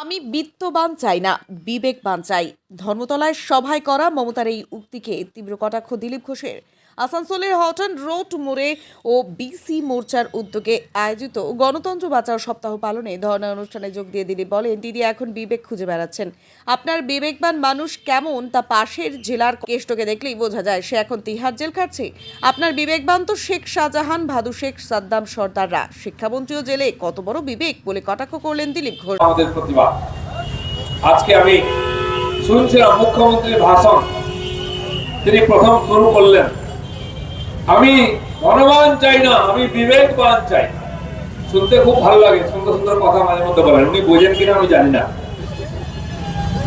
আমি বিত্তবান চাই না, বিবেকবান চাই। ধর্মতলায় সভায় করা মমতার এই উক্তিকে তীব্র কটাক্ষ দিলীপ ঘোষের। আসানসোলের হটন রোড মোড়ে ও বিসি মোর্চার উদ্যোগে আয়োজিত গণতন্ত্র বাঁচাও সপ্তাহ পালনে ধর্ণা অনুষ্ঠানে যোগ দিয়ে দিলীপ বলেন, তিনি এখন বিবেক খুঁজে বেড়াচ্ছেন। আপনার বিবেকবান মানুষ কেমন তা পাশের জেলার কেষ্টকে দেখলেই বোঝা যায়, সে এখন তিহার জেল খাচ্ছে আপনার বিবেকবান তো শেখ শাহজাহান, ভাদু শেখ, সাদ্দাম, সর্দাররা। শিক্ষামন্ত্রীও জেলে, কত বড় বিবেক বলে কটাক্ষ করলেন দিলীপ ঘোষ। আমাদের প্রতিভা। আজকে আমি শুনছিলাম মুখ্যমন্ত্রীর ভাষণ। তিনি প্রথম শুরু করলেন। আমি ধনবান চাই না, আমি বিবেকবান চাই। শুনতে খুব ভালো লাগে, সুন্দর সুন্দর কথা মাঝে মধ্যে বলেন। উনি বোঝেন কিনা আমি জানি না।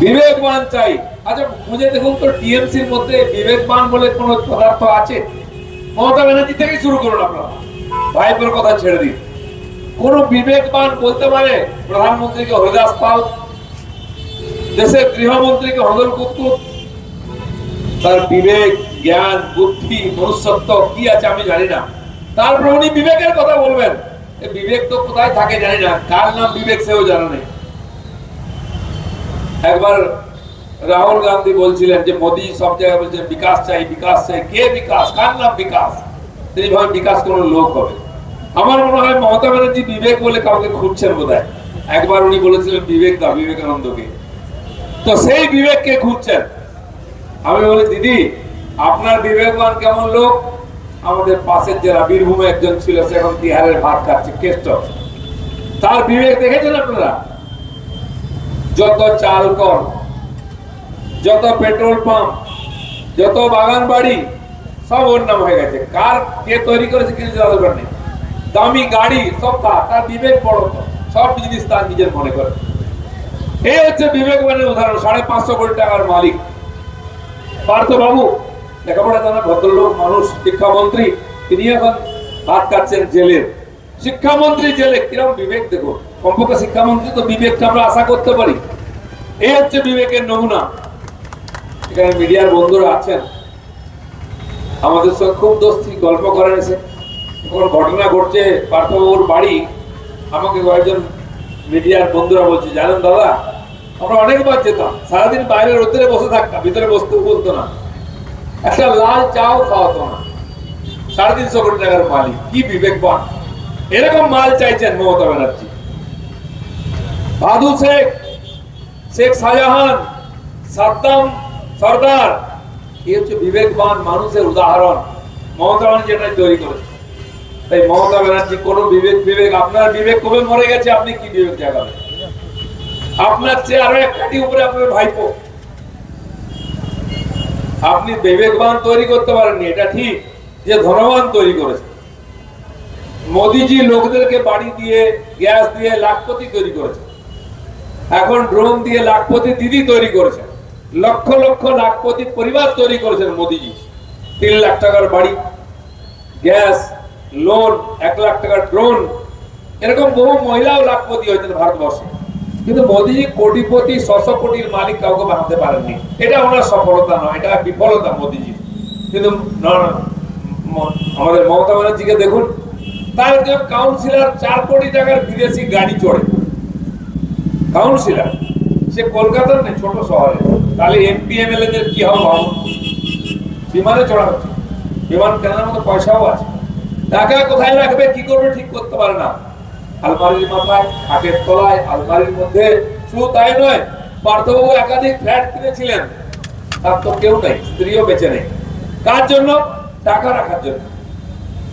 বিবেকবান চাই। আচ্ছা বুঝে দেখুন তো, টিএমসির মধ্যে বিবেকবান বলে কোন পদার্থ আছে? মমতা ব্যানার্জি থেকেই শুরু করুন আপনারা। ভাইপোর কথা ছেড়ে দিন। কোন বিবেকবান বলতে পারে প্রধানমন্ত্রীকে হরিদাস পাল, দেশের গৃহমন্ত্রীকে হদল কুতুব তার বিবেক জ্ঞান, বুদ্ধি, মনুষ্যত্ব, কি আছে আমি জানি না। তারপর উনি বিবেকের কথা বলবেন। বিবেক তো কোথায় থাকে জানি না। কার নাম বিবেক সেও জানা নেই একবার রাহুল গান্ধী বলছিলেন যে, মোদি সব জায়গায় বলছেন বিকাশ চাই বিকাশ চাই। কে বিকাশ? কার নাম বিকাশ? তিনি ভাবেন বিকাশ কোন লোক হবে। আমার মনে হয় মমতা ব্যানার্জি বিবেক বলে কাউকে খুঁজছেন বোধ একবার উনি বলেছিলেন, বিবেক দা, বিবেকানন্দকে। তো সেই বিবেককে খুঁজছেন। আমি বলি, দিদি আপনার বিবেকবান কেমন লোক? আমাদের পাশের জেলা বীরভূমে একজন ছিল, সে এখন বিহারের ভাত খাচ্ছে, কেষ্ট। তার বিবেক দেখেছেন আপনারা? যত চাল কল যত পেট্রোল পাম্প, যত বাগান বাড়ি, সব ওর নাম হয়ে গেছে। কার কে তৈরি করেছে কিছু দরকার নেই। দামি গাড়ি, সব তার তার বিবেক বড় সব জিনিস তার নিজের মনে করে। এই হচ্ছে বিবেকবানের উদাহরণ, সাড়ে পাঁচশো কোটি টাকার মালিক। পার্থ বাবু লেখাপড়া জানা ভদ্রলোক, মানুষ, শিক্ষামন্ত্রী, তিনি এখন হাত কাটছেন জেলের শিক্ষামন্ত্রী জেলে, কিরম বিবেক দেখো কমপক্ষে শিক্ষামন্ত্রী তো বিবেকটা আমরা আশা করতে পারি। হচ্ছে বিবেকের নমুনা। এখানে মিডিয়ার বন্ধুরা আছেন। আমাদের সঙ্গে খুব দোস্তি, গল্প করেন এসে। কোনো ঘটনা ঘটছে পার্থবাবুর বাড়ি। আমাকে কয়েকজন মিডিয়ার বন্ধুরা বলছে, জানেন দাদা, আমরা অনেকবার যেতাম। সারাদিন বাইরে রোদ্রে বসে থাকতাম, ভিতরে বসতেও বলতো না। একটা লাল চাও খাওয়াতো না সাড়ে তিনশো কোটি টাকার মালিক, কি বিবেকবান এরকম মাল চাইছেন মমতা ব্যানার্জি। বাদু শেখ শেখ শাহজাহান, সাদ্দাম সর্দার, এই হচ্ছে বিবেকবান মানুষের উদাহরণ। মমতা ব্যানার্জি এটাই তৈরি করেছে। তাই মমতা ব্যানার্জি, কোন বিবেক বিবেক, আপনার বিবেক কবে মরে গেছে, আপনি কি বিবেক জাগাবেন? আপনার চেয়ে আরও এক কাটি উপরে আপনার ভাইপো। আপনি বিবেকবান তৈরি করতে পারেননি, এটা ঠিক, যে ধনবান তৈরি করেছে। মোদিজি লোকদেরকে বাড়ি দিয়ে, গ্যাস দিয়ে লাখপতি তৈরি করেছে। এখন ড্রোন দিয়ে লাখপতি দিদি তৈরি করেছে। লক্ষ লক্ষ লাখপতি পরিবার তৈরি করেছেন মোদিজি। তিন লাখ টাকার বাড়ি, গ্যাস, লোন, এক লাখ টাকার ড্রোন। এরকম বহু মহিলাও লাখপতি হয়েছেন ভারতবর্ষে। কিন্তু মোদিজি কোটিপতি, ছশো কোটির মালিক কাউকে বানাতে পারেননি। এটা ওনার সফলতা নয়, এটা বিফলতা মোদিজি। কিন্তু আমাদের মমতা ব্যানার্জিকে দেখুন, তার একজন কাউন্সিলর চার কোটি টাকার বিদেশি গাড়ি চড়ে। কাউন্সিলর, সে কলকাতার নেই ছোট শহরে। তাহলে এমপি এমএলএ দের কি হবে ভাবুন? বিমানে চড়া হচ্ছে। বিমান কেনার মতো পয়সাও আছে। টাকা কোথায় রাখবে, কি করবে, ঠিক করতে পারে না। আলমারির মাথায়, খাটের তলায়, আলমারির মধ্যে। শুধু তাই নয়, পার্থবাবু একাধিক ফ্ল্যাট কিনেছিলেন। তার তো কেউ নেই, স্ত্রীও বেঁচে নেই। কার জন্য? টাকা রাখার জন্য।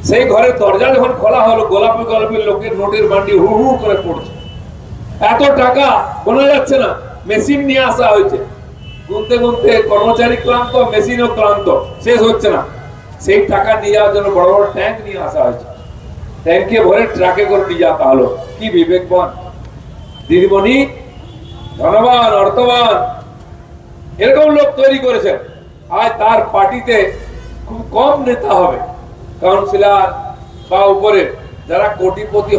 সেই দরজা যখন খোলা হলো, গোলাপি গোলাপি লোকের নোটের বান্ডি হু হু করে পড়ছে। এত টাকা বোঝা যাচ্ছে না, মেশিন নিয়ে আসা হয়েছে। গুনতে গুনতে কর্মচারী ক্লান্ত, মেশিনও ক্লান্ত, শেষ হচ্ছে না। সেই টাকা নিয়ে যাওয়ার জন্য বড় বড় ট্যাঙ্ক নিয়ে আসা হয়েছে। ট্যাঙ্কে ভরে ট্রাকে করে নিয়ে যা হলো কি বিবেকবান। দিদিমণি ধনবান অর্থবান। এরকম লোক তৈরি করেছেন। আজ তার পার্টিতে খুব কম নেতা হবে। কাউন্সিলার বা উপরে যারা কোটিপতি